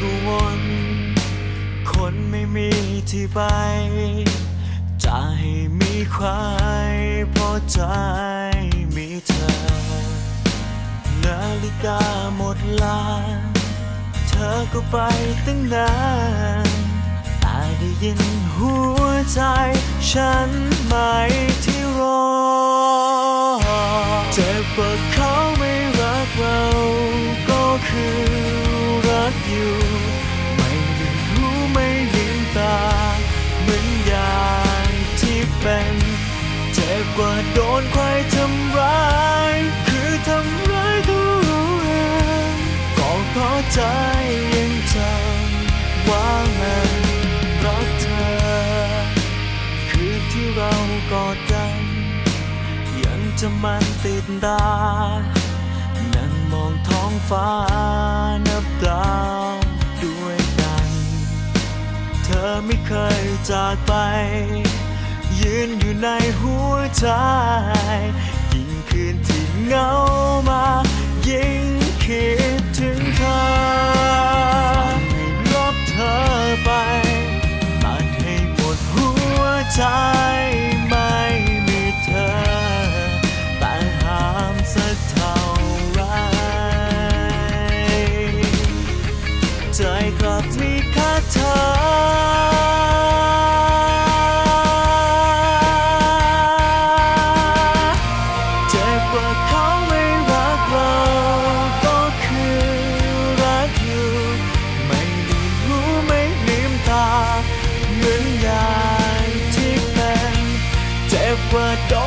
กูวนคนไม่มีที่ไป จะให้มีใครพอใจมีเธอ นาฬิกาหมดลา เธอก็ไปตั้งนานแต่ได้ยินหัวใจ ฉันไหมที่รอ เจ็บปวดเขา เป็น เจ็บกว่าโดนใครทำร้าย คือทำร้ายตัวเองก็เพราะใจยังจำว่ามันรักเธอ คือที่เรากอดกัน ยังจะมันติดตา นั่งมองท้องฟ้านับดาวด้วยกัน เธอไม่เคยจากไป ยืนอยู่ในหัวใจยิ่งคืน ต